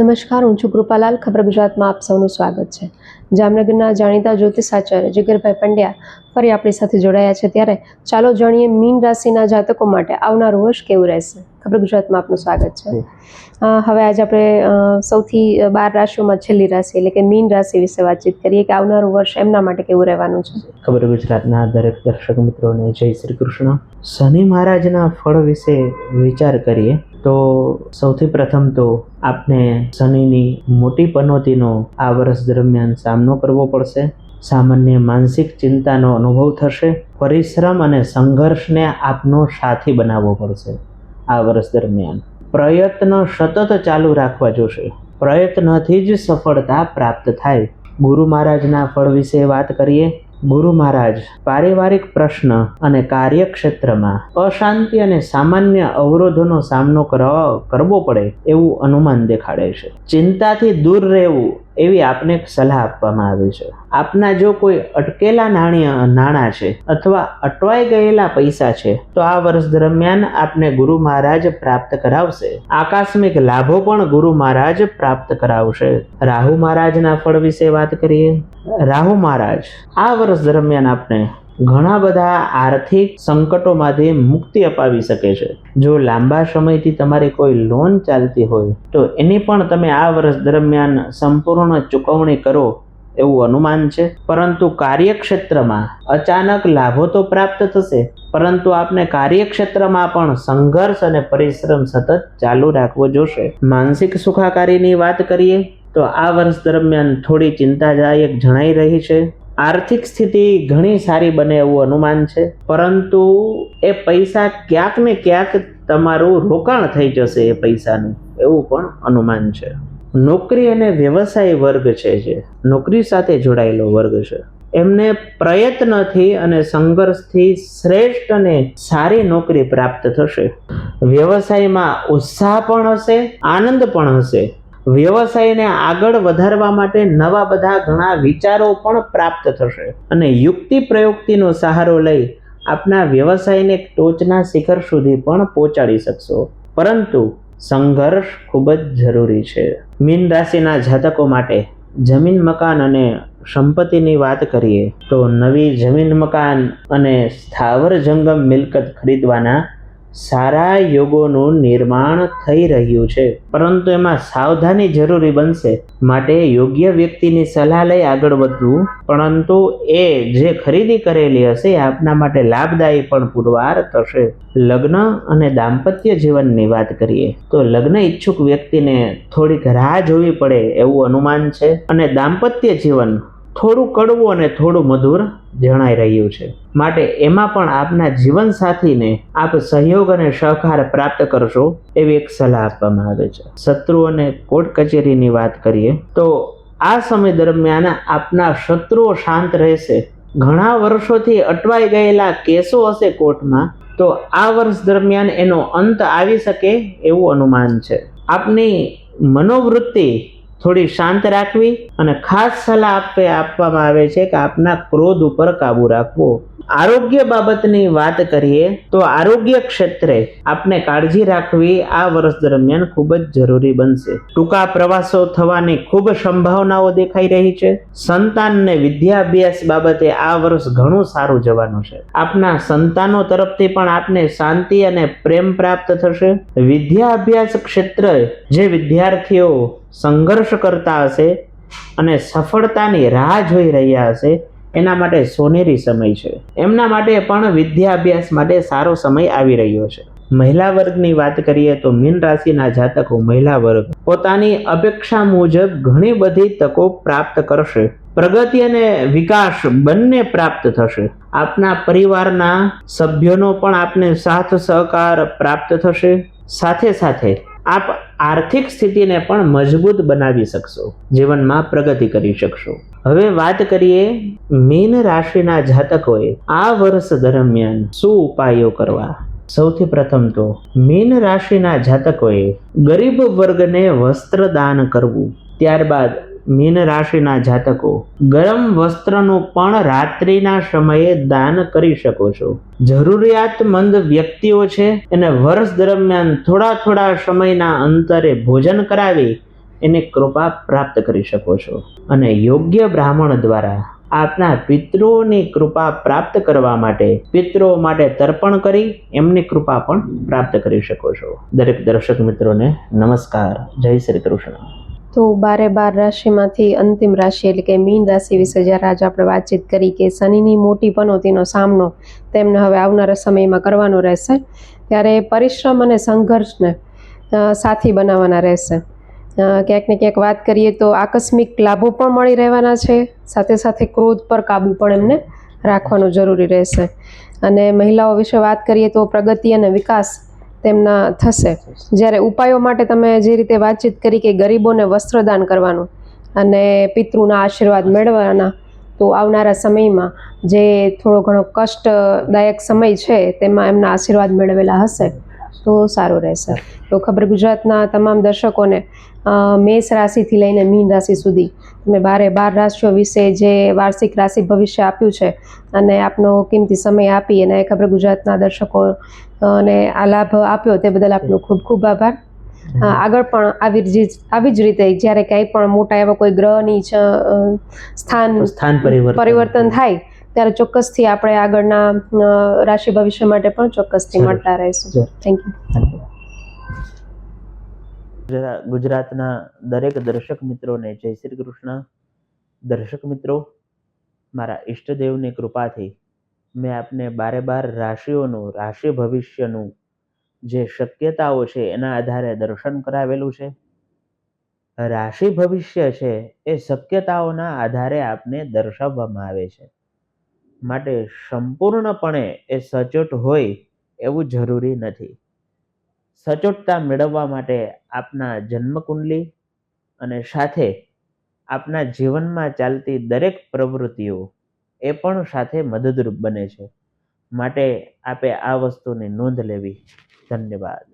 નમસ્કાર હું છું કૃપાલાલ. ખબર ગુજરાતમાં આપ સૌનું સ્વાગત છે. જામનગરના જાણીતા જ્યોતિષાચાર્ય જીગરભાઈ પંડ્યા ફરી આપણી સાથે જોડાયા છે ત્યારે. ચાલો જાણીએ મીન રાશિના જાતકો માટે આવનારું વર્ષ કેવું રહેશે? ખબર ગુજરાતમાં આપનું સ્વાગત છે. હવે આજે આપણે સૌથી બાર રાશિઓમાં છેલ્લી રાશિ એટલે કે મીન રાશિ વિશે વાતચીત કરીએ કે આવનારું વર્ષ એમના માટે કેવું રહેવાનું છે? ખબર ગુજરાતના દરેક દર્શક મિત્રોને જય શ્રી કૃષ્ણ. શનિ મહારાજના ફળ વિશે વિચાર કરીએ. તો સૌથી પ્રથમ તો આપને શનિની મોટી પનોતીનો આ વર્ષ દરમિયાન સામનો કરવો પડશે. સામાન્ય માનસિક ચિંતાનો અનુભવ થશે. પરિશ્રમ અને સંઘર્ષને આપનો સાથી બનાવવો પડશે આ વર્ષ દરમિયાન. પ્રયત્ન સતત ચાલુ રાખવા જોશે. પ્રયત્નથી જ સફળતા પ્રાપ્ત થાય. ગુરુ મહારાજના ફળ વિશે વાત કરીએ. ગુરુ મહારાજ, પારિવારિક પ્રશ્ન અને કાર્યક્ષેત્રમાં અશાંતિ અને સામાન્ય અવરોધોનો સામનો કરવા, કરવો પડે એવું અનુમાન દેખાડે છે. ચિંતાથી દૂર રહેવું એવી આપને સલાહ આપવામાં આવી છે. આપના જો કોઈ અટકેલા નાણ્ય, નાણાં છે અથવા અટવાઈ ગયેલા પૈસા છે, તો આ વર્ષ દરમિયાન આપને ગુરુ મહારાજ પ્રાપ્ત કરાવશે. આકસ્મિક લાભો પણ ગુરુ મહારાજ પ્રાપ્ત કરાવશે. રાહુ મહારાજના ફળ વિશે વાત કરીએ. રાહુ મહારાજ, આ વર્ષ દરમિયાન આપને ઘણા બધા આર્થિક સંકટોમાંથી મુક્તિ અપાવી શકે છે. જો લાંબા સમયથી તમારી કોઈ લોન ચાલતી હોય, તો એની પણ તમે આ વર્ષ દરમિયાન સંપૂર્ણ ચૂકવણી કરો એવું અનુમાન છે. પરંતુ કાર્યક્ષેત્રમાં અચાનક લાભો તો પ્રાપ્ત થશે, પરંતુ આપને કાર્યક્ષેત્રમાં પણ સંઘર્ષ અને પરિશ્રમ સતત ચાલુ રાખવો જોશે. માનસિક સુખાકારીની વાત કરીએ, તો આ વર્ષ દરમિયાન થોડી ચિંતાદાયક જણાઈ રહી છે. આર્થિક સ્થિતિ ઘણી સારી બને એવું અનુમાન છે. પરંતુ એ પૈસા ક્યાંક ને ક્યાંક તમારું રોકાણ થઈ જશે એ પૈસાનું, એવું પણ અનુમાન છે. નોકરી અને વ્યવસાય વર્ગ છે જે, નોકરી સાથે જોડાયેલો વર્ગ છે. એમને પ્રયત્નથી અને સંઘર્ષથી શ્રેષ્ઠ અને સારી નોકરી પ્રાપ્ત થશે. વ્યવસાયમાં ઉત્સાહ પણ હશે, આનંદ પણ હશે. વ્યવસાયને આગળ વધારવા માટે નવા બધા ઘણા વિચારો પણ પ્રાપ્ત થશે. અને યુક્તિ પ્રયુક્તિનો સહારો લઈ આપના વ્યવસાયને ટોચના શિખર સુધી પણ પહોંચાડી શકશો. પરંતુ સંઘર્ષ ખૂબ જ જરૂરી છે. મીન રાશિના જાતકો માટે જમીન મકાન અને સંપત્તિની વાત કરીએ તો નવી જમીન મકાન અને સ્થાવર જંગમ મિલકત ખરીદવાના સારા યોગોનું નિર્માણ થઈ રહ્યું છે. પરંતુ એમાં સાવધાની જરૂરી બનશે માટે યોગ્ય વ્યક્તિની સલાહ લઈ આગળ વધવું. પરંતુ એ જે ખરીદી કરેલી હશે આપના માટે લાભદાયી પણ પુરવાર થશે. લગ્ન અને દાંપત્ય જીવનની વાત કરીએ, તો લગ્ન ઈચ્છુક વ્યક્તિને થોડીક રાહ જોવી પડે એવું અનુમાન છે. અને દાંપત્ય જીવન થોડું કડવું અને થોડું મધુર જણાઈ રહ્યું છે. માટે એમાં પણ આપના જીવનસાથીને આપ સહયોગ અને સહકાર પ્રાપ્ત કરશો એવી એક સલાહ આપવામાં આવે છે. શત્રુ અને કોર્ટ કચેરીની વાત કરીએ તો આ સમય દરમિયાન આપના શત્રુઓ શાંત રહેશે. ઘણા વર્ષોથી અટવાઈ ગયેલા કેસો હશે કોર્ટમાં, તો આ વર્ષ દરમિયાન એનો અંત આવી શકે એવું અનુમાન છે. આપની મનોવૃત્તિ થોડી શાંત રાખવી અને ખાસ સલાહ આપે આપવામાં આવે છે કે આપના ક્રોધ ઉપર કાબુ રાખવો. આરોગ્ય બાબતની વાત કરીએ તો આરોગ્ય ક્ષેત્રે આપને કાળજી રાખવી આ વર્ષ દરમિયાન ખૂબ જ જરૂરી બનશે. ટૂંકા પ્રવાસો થવાની ખૂબ સંભાવનાઓ દેખાઈ રહી છે. સંતાનને વિદ્યાભ્યાસ બાબતે આ વર્ષ ઘણું સારું જવાનું છે. આપના સંતાનો તરફથી પણ આપને શાંતિ અને પ્રેમ પ્રાપ્ત થશે. વિદ્યાભ્યાસ ક્ષેત્રે જે વિદ્યાર્થીઓ સંઘર્ષ કરતા હશે અને સફળતાની રાહ જોઈ રહ્યા હશે, એના માટે સોનેરી સમય છે. એમના માટે પણ વિદ્યાભ્યાસ માટે સારો સમય આવી રહ્યો છે. મહિલા વર્ગની વાત કરીએ તો મીન રાશિના જાતકો મહિલા વર્ગ પોતાની અપેક્ષા મુજબ ઘણી બધી તકો પ્રાપ્ત કરશે. પ્રગતિ અને વિકાસ બંને પ્રાપ્ત થશે. આપના પરિવારના સભ્યોનો પણ આપને સાથ સહકાર પ્રાપ્ત થશે. સાથે સાથે આપ આર્થિક સ્થિતિને પણ મજબૂત બનાવી શકશો, જીવનમાં પ્રગતિ કરી શકશો. હવે વાત કરીએ મીન રાશિના જાતકોએ આ વર્ષ દરમિયાન શું ઉપાયો કરવા? સૌથી પ્રથમ તો મીન રાશિના જાતકોએ ગરીબ વર્ગને વસ્ત્ર દાન કરવું, ત્યારબાદ મીન રાશિના જાતકો, ગરમ વસ્ત્રનું પણ રાત્રિના સમયે દાન કરી શકો છો. જરૂરિયાતમંદ વ્યક્તિઓ છે, એને વર્ષ દરમિયાન થોડા થોડા સમયના અંતરે ભોજન કરાવી એને કૃપા પ્રાપ્ત કરી શકો છો. અને યોગ્ય બ્રાહ્મણ દ્વારા આપના પિતૃઓની કૃપા પ્રાપ્ત કરવા માટે પિતૃઓ માટે તર્પણ કરી એમની કૃપા પણ પ્રાપ્ત કરી શકો છો. દરેક દર્શક મિત્રોને નમસ્કાર. જય શ્રી કૃષ્ણ. તો બારે બાર રાશિમાંથી અંતિમ રાશિ એટલે કે મીન રાશિ વિશે જ્યારે આજે આપણે વાતચીત કરી કે શનિની મોટી પનોતીનો સામનો તેમને હવે આવનારા સમયમાં કરવાનો રહેશે, ત્યારે પરિશ્રમ અને સંઘર્ષને સાથી બનાવવાના રહેશે. ક્યાંક ને ક્યાંક વાત કરીએ તો આકસ્મિક લાભો પણ મળી રહેવાના છે, સાથે સાથે ક્રોધ પર કાબુ પણ એમને રાખવાનું જરૂરી રહેશે. અને મહિલાઓ વિશે વાત કરીએ તો પ્રગતિ અને વિકાસ તેમના થશે. જ્યારે ઉપાયો માટે તમે જે રીતે વાતચીત કરી કે ગરીબોને વસ્ત્રદાન કરવાનું અને પિતૃના આશીર્વાદ મેળવવાના, તો આવનારા સમયમાં જે થોડો ઘણો કષ્ટદાયક સમય છે, તેમાં એમના આશીર્વાદ મેળવેલા હશે. તો સારું રહેશે. તો ખબર ગુજરાતના તમામ દર્શકોને મેષ રાશિથી લઈને મીન રાશિ સુધી તમે બારે બાર રાશિઓ વિશે જે વાર્ષિક રાશિ ભવિષ્ય આપ્યું છે અને આપનો કિંમતી સમય આપી અને ખબર ગુજરાતના દર્શકો અને આ લાભ આપ્યો તે બદલ આપનો ખૂબ ખૂબ આભાર. આગળ પણ આવી જ આવી જ રીતે જ્યારે કંઈ પણ મોટા એવા કોઈ ગ્રહની સ્થાન સ્થાન પરિવર્તન. થાય ત્યારે ચોક્કસથી આપણે આગળના રાશિ ભવિષ્ય માટે પણ ચોક્કસથી મળતા રહીશું. થેન્ક યુ ગુજરાતના દરેક દર્શક મિત્રોને જય શ્રી કૃષ્ણ. દર્શક મિત્રો, મારા ઈષ્ટદેવની કૃપાથી મેં આપને બારે બાર રાશિઓનું, રાશિ ભવિષ્યનું જે શક્યતાઓ છે એના આધારે દર્શન કરાવેલું છે. રાશિ ભવિષ્ય છે એ શક્યતાઓના આધારે આપને દર્શાવવામાં આવે છે. માટે સંપૂર્ણપણે એ સચોટ હોય એવું જરૂરી નથી. સચોટતા મેળવવા માટે આપના જન્મકુંડલી અને સાથે આપના જીવનમાં ચાલતી દરેક પ્રવૃત્તિઓ એ પણ સાથે મદદરૂપ બને છે. માટે આપે આ વસ્તુની નોંધ લેવી. ધન્યવાદ.